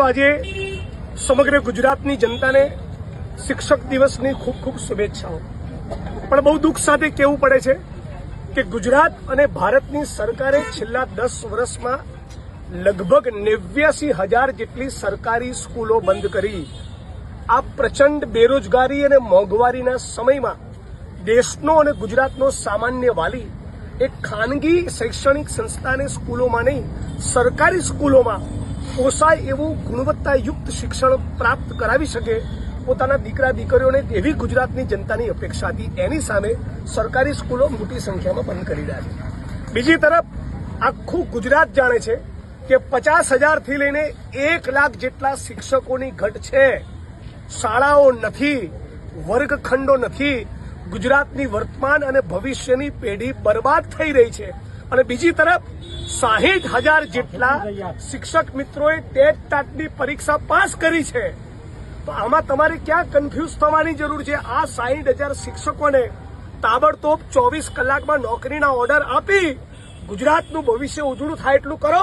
તો આજે સમગ્ર ગુજરાતની જનતાને શિક્ષક દિવસની ખૂબ ખૂબ શુભેચ્છાઓ. પણ બહુ દુઃખ સાથે કહેવું પડે છે કે ગુજરાત અને ભારતની સરકારે છેલ્લા દસ વર્ષમાં લગભગ નેવ્યાસી હજાર જેટલી સરકારી સ્કૂલો બંધ કરી. આ પ્રચંડ બેરોજગારી અને મોંઘવારીના સમયમાં દેશનો અને ગુજરાતનો સામાન્ય વાલી એક ખાનગી શૈક્ષણિક સંસ્થાને સ્કૂલોમાં નહીં, સરકારી સ્કૂલોમાં પોસાય એવું ગુણવત્તાયુક્ત શિક્ષણ પ્રાપ્ત કરાવી શકે પોતાના દીકરા દીકરીઓને એવી ગુજરાતની જનતાની અપેક્ષા હતી એની સામે સરકારી સ્કૂલો મોટી સંખ્યામાં બંધ કરી રહ્યા છે. બીજી તરફ, આખું ગુજરાત જાણે છે કે પચાસ હજારથી લઈને એક લાખ જેટલા શિક્ષકોની ઘટ છે. શાળાઓ નથી, વર્ગખંડો નથી, ગુજરાતની વર્તમાન અને ભવિષ્યની પેઢી બરબાદ થઈ રહી છે. અને બીજી તરફ સાહીઠ હજાર જેટલા શિક્ષક મિત્રોએ ટેટ ટાટની પરીક્ષા પાસ કરી છે. તો આમાં તમારે ક્યાં કન્ફ્યુઝ થવાની જરૂર છે? આ સાહીઠ હજાર શિક્ષકોને તાબડતોબ ચોવીસ કલાકમાં નોકરીના ઓર્ડર આપી ગુજરાતનું ભવિષ્ય ઉજળું થાય એટલું કરો.